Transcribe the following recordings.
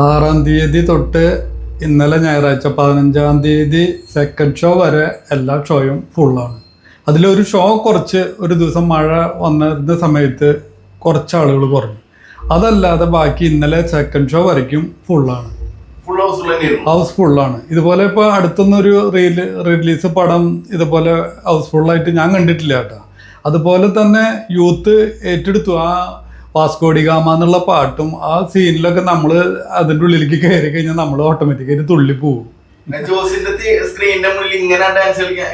ആറാം തീയതി തൊട്ട് ഇന്നലെ ഞായറാഴ്ച പതിനഞ്ചാം തീയതി സെക്കൻഡ് ഷോ വരെ എല്ലാ ഷോയും ഫുള്ളാണ് അതിലൊരു ഷോ കുറച്ച് ഒരു ദിവസം മഴ വന്നിരുന്ന സമയത്ത് കുറച്ച് ആളുകൾ കുറഞ്ഞു. അതല്ലാതെ ബാക്കി ഇന്നലെ സെക്കൻഡ് ഷോ വരയ്ക്കും ഫുള്ളാണ് ഹൗസ് ഫുള്ളാണ് ഇതുപോലെ ഇപ്പോൾ അടുത്തൊന്നൊരു റീൽ റിലീസ് പടം ഇതുപോലെ ഹൗസ് ഫുള്ളായിട്ട് ഞാൻ കണ്ടിട്ടില്ല കേട്ടോ. അതുപോലെ തന്നെ യൂത്ത് ഏറ്റെടുത്തു. ആ വാസ്കോഡി ഗാമ എന്നുള്ള പാട്ടും ആ സീനിലൊക്കെ നമ്മൾ അതിന്റെ ഉള്ളിലേക്ക് കയറി കഴിഞ്ഞാൽ നമ്മൾ ഓട്ടോമാറ്റിക്കായിട്ട് തുള്ളി പോകും ജോസിന്റെ സ്ക്രീനിന്റെ മുന്നിൽ ഇങ്ങനെ ഡാൻസ് കളിക്കാൻ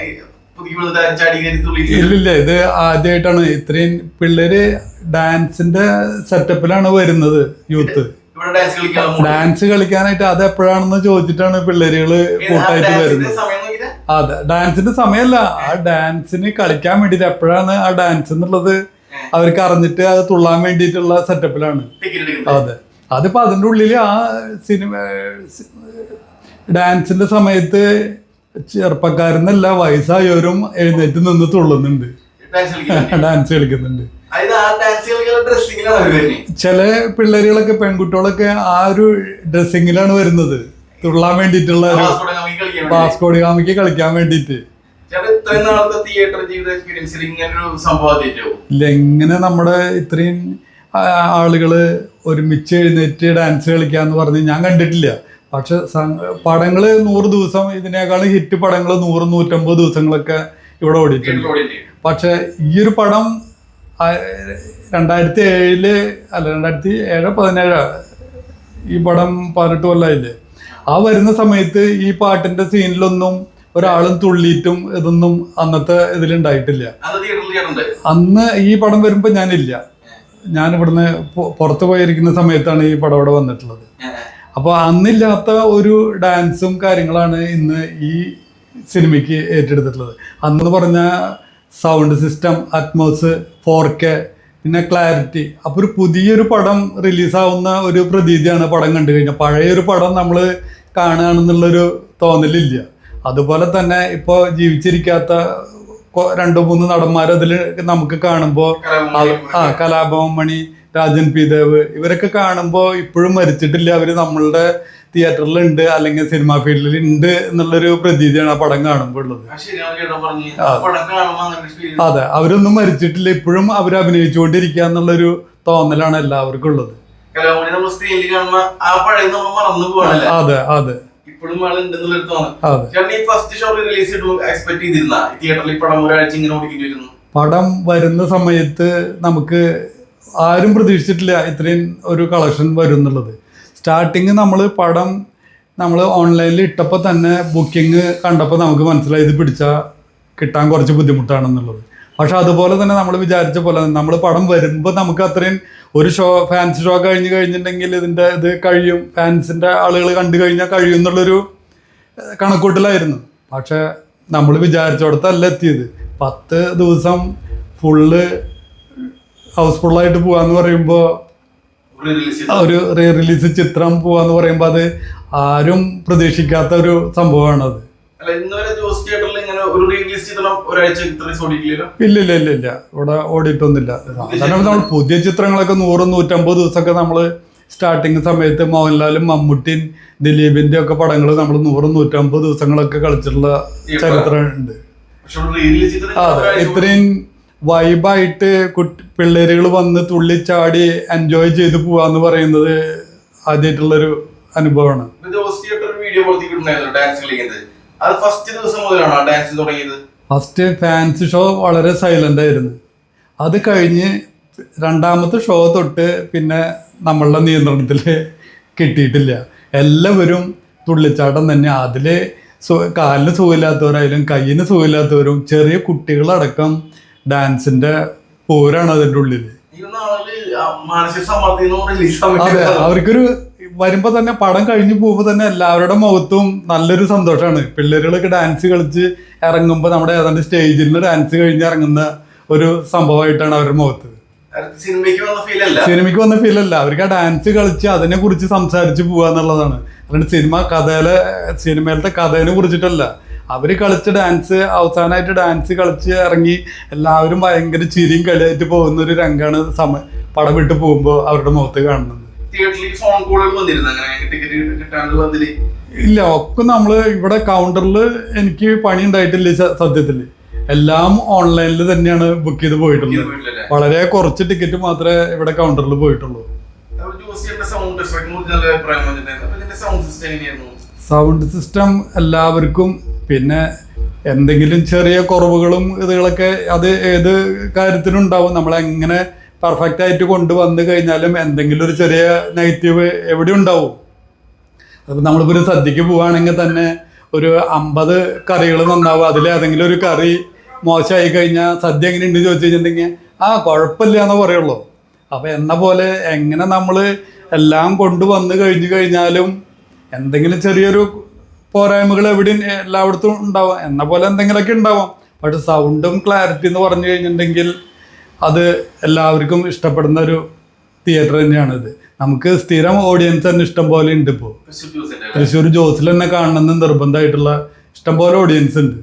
ഇല്ലില്ല ഇത് ആദ്യമായിട്ടാണ് ഇത്രയും പിള്ളേര് ഡാൻസിന്റെ സെറ്റപ്പിലാണ് വരുന്നത് യൂത്ത് ഡാൻസ് കളിക്കാനായിട്ട് അത് എപ്പോഴാണെന്ന് ചോദിച്ചിട്ടാണ് പിള്ളേരുകൾ കൂട്ടായിട്ട് വരുന്നത്. അതെ ഡാൻസിന്റെ സമയമല്ല. ആ ഡാൻസിന് കളിക്കാൻ വേണ്ടിട്ട് എപ്പോഴാണ് ആ ഡാൻസ് എന്നുള്ളത് അവർക്ക് അറിഞ്ഞിട്ട് അത് തുള്ളാൻ വേണ്ടിയിട്ടുള്ള സെറ്റപ്പിലാണ് അതെ. അതിപ്പോ അതിന്റെ ഉള്ളിൽ ആ സിനിമ ഡാൻസിന്റെ സമയത്ത് ചെറുപ്പക്കാരെന്നല്ല വയസ്സായവരും എഴുന്നേറ്റ് നിന്ന് തുള്ളുന്നുണ്ട്. ഡാൻസ് കളിക്കുന്നുണ്ട്. ചില പിള്ളേരുകളൊക്കെ പെൺകുട്ടികളൊക്കെ ആ ഒരു ഡ്രസ്സിങ്ങിലാണ് വരുന്നത്. തുള്ളാൻ വേണ്ടിയിട്ടുള്ള ഒരു. പാസ്കോഡ് കാമിക്ക് കളിക്കാൻ വേണ്ടിയിട്ട്. ഇല്ല എങ്ങനെ നമ്മുടെ ഇത്രയും ആളുകൾ ഒരുമിച്ച് എഴുന്നേറ്റ് ഡാൻസ് കളിക്കാന്ന് പറഞ്ഞ് ഞാൻ കണ്ടിട്ടില്ല. പക്ഷെ പടങ്ങൾ നൂറ് ദിവസം ഇതിനേക്കാളും ഹിറ്റ് പടങ്ങൾ നൂറ് നൂറ്റമ്പത് ദിവസങ്ങളൊക്കെ ഇവിടെ ഓടിയിട്ടുണ്ട്. പക്ഷെ ഈ ഒരു പടം രണ്ടായിരത്തി ഏഴിൽ അല്ല രണ്ടായിരത്തി ഏഴ് പതിനേഴ് ഈ പടം പതിനെട്ട് കൊല്ലമായില്ലേ ആ വരുന്ന സമയത്ത് ഈ പാട്ടിന്റെ സീനിലൊന്നും ഒരാളും തുള്ളിയിട്ടും ഇതൊന്നും അന്നത്തെ ഇതിലുണ്ടായിട്ടില്ല. അന്ന് ഈ പടം വരുമ്പോൾ ഞാനില്ല. ഞാൻ ഇവിടുന്ന് പുറത്തു പുറത്ത് പോയിരിക്കുന്ന സമയത്താണ് ഈ പടം ഇവിടെ വന്നിട്ടുള്ളത്. അപ്പോൾ അന്നില്ലാത്ത ഒരു ഡാൻസും കാര്യങ്ങളാണ് ഇന്ന് ഈ സിനിമയ്ക്ക് ഏറ്റെടുത്തിട്ടുള്ളത്. അന്ന് പറഞ്ഞ sound system Atmos four K പിന്നെ ക്ലാരിറ്റി. അപ്പോൾ ഒരു പുതിയൊരു പടം റിലീസാവുന്ന ഒരു പ്രതീതിയാണ് പടം കണ്ടു കഴിഞ്ഞാൽ പഴയൊരു പടം നമ്മൾ കാണുകയാണെന്നുള്ളൊരു തോന്നലില്ല. അതുപോലെ തന്നെ ഇപ്പോൾ ജീവിച്ചിരിക്കാത്ത രണ്ടു മൂന്ന് നടന്മാർ അതിൽ നമുക്ക് കാണുമ്പോൾ ആ കലാഭവൻ മണി രാജൻ പി ദേവ് ഇവരൊക്കെ കാണുമ്പോൾ ഇപ്പോഴും മരിച്ചിട്ടില്ല. അവർ നമ്മളുടെ തിയേറ്ററിൽ ഉണ്ട് അല്ലെങ്കിൽ സിനിമാ ഫീൽഡിൽ ഉണ്ട് എന്നുള്ളൊരു പ്രതീതിയാണ് ആ പടം കാണുമ്പോൾ ഉള്ളത്. അതെ അവരൊന്നും മരിച്ചിട്ടില്ല. ഇപ്പോഴും അവർ അഭിനയിച്ചുകൊണ്ടിരിക്കുക എന്നുള്ളൊരു തോന്നലാണ് എല്ലാവർക്കും ഉള്ളത്. അതെ അതെ. ഇപ്പോഴും ഈ ഫസ്റ്റ് ഷോ റിലീസ് ചെയ്തിട്ട് എക്സ്പെക്ട് ചെയ്തിരുന്ന? തിയേറ്ററിൽ പടം ഒരാഴ്ച ഇങ്ങനെ ഓടിക്കേണ്ടി വരുന്നു. പടം വരുന്ന സമയത്ത് നമുക്ക് ആരും പ്രതീക്ഷിച്ചിട്ടില്ല ഇത്രയും ഒരു കളക്ഷൻ വരും എന്നുള്ളത് സ്റ്റാർട്ടിങ് നമ്മൾ പടം നമ്മൾ ഓൺലൈനിൽ ഇട്ടപ്പോൾ തന്നെ ബുക്കിംഗ് കണ്ടപ്പോൾ നമുക്ക് മനസ്സിലായി ഇത് പിടിച്ചാൽ കിട്ടാൻ കുറച്ച് ബുദ്ധിമുട്ടാണെന്നുള്ളത്. പക്ഷെ അതുപോലെ തന്നെ നമ്മൾ വിചാരിച്ച പോലെ നമ്മൾ പടം വരുമ്പോൾ നമുക്ക് അത്രയും ഒരു ഷോ ഫാൻസ് ഷോ കഴിഞ്ഞ് കഴിഞ്ഞിട്ടുണ്ടെങ്കിൽ ഇതിന്റെ ഇത് കഴിയും. ഫാൻസിന്റെ ആളുകൾ കണ്ടു കഴിഞ്ഞാൽ കഴിയും എന്നുള്ളൊരു കണക്കൂട്ടിലായിരുന്നു. പക്ഷെ നമ്മൾ വിചാരിച്ചോടത്തല്ല എത്തിയത്. പത്ത് ദിവസം ഫുള്ള് ഹൗസ്ഫുള്ളായിട്ട് പോകാന്ന് പറയുമ്പോൾ ഒരു റീ റിലീസ് ചിത്രം പോവാന്ന് പറയുമ്പോൾ അത് ആരും പ്രതീക്ഷിക്കാത്ത ഒരു സംഭവമാണത്. ഇല്ല ഇല്ല ഇല്ല ഇല്ല. ഇവിടെ ഓടിയിട്ടൊന്നുമില്ല. സാധാരണ നമ്മൾ പുതിയ ചിത്രങ്ങളൊക്കെ നൂറ് നൂറ്റമ്പത് ദിവസമൊക്കെ നമ്മൾ സ്റ്റാർട്ടിങ് സമയത്ത് മോഹൻലാലും മമ്മൂട്ടിയും ദിലീപിന്റെ ഒക്കെ പടങ്ങൾ നമ്മൾ നൂറ് നൂറ്റമ്പത് ദിവസങ്ങളൊക്കെ കളിച്ചിട്ടുള്ള ചരിത്രമുണ്ട്. അതെ. ഇത്രയും വൈബായിട്ട് കുട്ടി പിള്ളേരുകൾ വന്ന് തുള്ളിച്ചാടി എൻജോയ് ചെയ്ത് പോവാന്ന് പറയുന്നത് ആദ്യമായിട്ടുള്ളൊരു അനുഭവമാണ്. അത് ഫസ്റ്റ് ദിവസം മുതലാണോ ഡാൻസ് തുടങ്ങിയത്? ഫസ്റ്റ് ഫാൻസ് ഷോ വളരെ സൈലന്റ് ആയിരുന്നു. അത് കഴിഞ്ഞ് രണ്ടാമത്തെ ഷോ തൊട്ട് പിന്നെ നമ്മളുടെ നിയന്ത്രണത്തിൽ കിട്ടിയിട്ടില്ല. എല്ലാവരും തുള്ളിച്ചാട്ടം തന്നെ. അതിൽ സു കാലിന് സുഖമില്ലാത്തവരായാലും കയ്യിന് സുഖമില്ലാത്തവരും ചെറിയ കുട്ടികളടക്കം ഡാൻസിന്റെ പോരാണ് അതിന്റെ ഉള്ളിൽ അതെ അവർക്കൊരു വരുമ്പോ തന്നെ പടം കഴിഞ്ഞു പോകുമ്പോ തന്നെ എല്ലാവരുടെ മുഖത്തും നല്ലൊരു സന്തോഷമാണ് പിള്ളേരുകളൊക്കെ ഡാൻസ് കളിച്ച് ഇറങ്ങുമ്പോൾ നമ്മുടെ ഏതാണ്ട് സ്റ്റേജിൽ നിന്ന് ഡാൻസ് കഴിഞ്ഞ് ഇറങ്ങുന്ന ഒരു സംഭവമായിട്ടാണ് അവരുടെ മുഖത്ത്. സിനിമയ്ക്ക് വന്ന ഫീൽ അല്ല. അവർക്ക് ആ ഡാൻസ് കളിച്ച് അതിനെ കുറിച്ച് സംസാരിച്ച് പോവുക എന്നുള്ളതാണ്. അല്ലാണ്ട് സിനിമ കഥയിലെ സിനിമയിലത്തെ കഥേനെ കുറിച്ചിട്ടല്ല. അവർ കളിച്ച ഡാൻസ് അവസാനമായിട്ട് ഡാൻസ് കളിച്ച് ഇറങ്ങി എല്ലാവരും ഭയങ്കര ചിരിയും കളിയായിട്ട് പോകുന്ന ഒരു രംഗാണ് സമ പടം വിട്ട് പോകുമ്പോൾ അവരുടെ മുഖത്ത് കാണുന്നത്. തിയേറ്ററിൽ ഫോൺ കോളുകൾ വന്നിരുന്നു? അങ്ങനെ ടിക്കറ്റ് കിട്ടാണ്ട് വന്നിൽ ഇല്ല ഒക്കെ നമ്മൾ ഇവിടെ കൗണ്ടറിൽ എനിക്ക് പണി ഉണ്ടായിട്ടില്ല സത്യത്തിൽ എല്ലാം ഓൺലൈനിൽ തന്നെയാണ് ബുക്ക് ചെയ്ത് പോയിട്ടുള്ളത്. വളരെ കുറച്ച് ടിക്കറ്റ് മാത്രമേ ഇവിടെ കൗണ്ടറിൽ പോയിട്ടുള്ളൂ. സൗണ്ട് സിസ്റ്റം എങ്ങനെയായിരുന്നു? സൗണ്ട് സിസ്റ്റം എല്ലാവർക്കും പിന്നെ എന്തെങ്കിലും ചെറിയ കുറവുകളും ഇതുകളൊക്കെ അത് ഏത് കാര്യത്തിനും ഉണ്ടാവും. നമ്മൾ എങ്ങനെ പെർഫെക്റ്റ് ആയിട്ട് കൊണ്ടുവന്നു കഴിഞ്ഞാലും എന്തെങ്കിലും ഒരു ചെറിയ നെഗറ്റീവ് എവിടെ ഉണ്ടാവും? അതിപ്പോൾ നമ്മളിപ്പോൾ ഒരു സദ്യക്ക് പോവുകയാണെങ്കിൽ തന്നെ ഒരു അമ്പത് കറികൾ നന്നാവും. അതിൽ ഏതെങ്കിലും ഒരു കറി മോശമായി കഴിഞ്ഞാൽ സദ്യ എങ്ങനെയുണ്ട് ചോദിച്ചു കഴിഞ്ഞിട്ടുണ്ടെങ്കിൽ ആ കുഴപ്പമില്ല എന്ന് പറയുള്ളൂ. അപ്പോൾ എന്ന പോലെ എങ്ങനെ നമ്മൾ എല്ലാം കൊണ്ടുവന്ന് കഴിഞ്ഞു കഴിഞ്ഞാലും എന്തെങ്കിലും ചെറിയൊരു പോരായ്മകൾ എവിടെയും എല്ലായിടത്തും ഉണ്ടാവാം. എന്ന പോലെ എന്തെങ്കിലുമൊക്കെ ഉണ്ടാവാം. പക്ഷെ സൗണ്ടും ക്ലാരിറ്റി എന്ന് പറഞ്ഞു കഴിഞ്ഞിട്ടുണ്ടെങ്കിൽ അത് എല്ലാവർക്കും ഇഷ്ടപ്പെടുന്ന ഒരു തിയേറ്റർ തന്നെയാണിത്. നമുക്ക് സ്ഥിരം ഓഡിയൻസ് തന്നെ ഇഷ്ടം പോലെ ഉണ്ട് ഇപ്പോൾ തൃശ്ശൂർ ജോസിൽ തന്നെ കാണണമെന്ന് നിർബന്ധമായിട്ടുള്ള ഇഷ്ടംപോലെ ഓഡിയൻസ് ഉണ്ട്.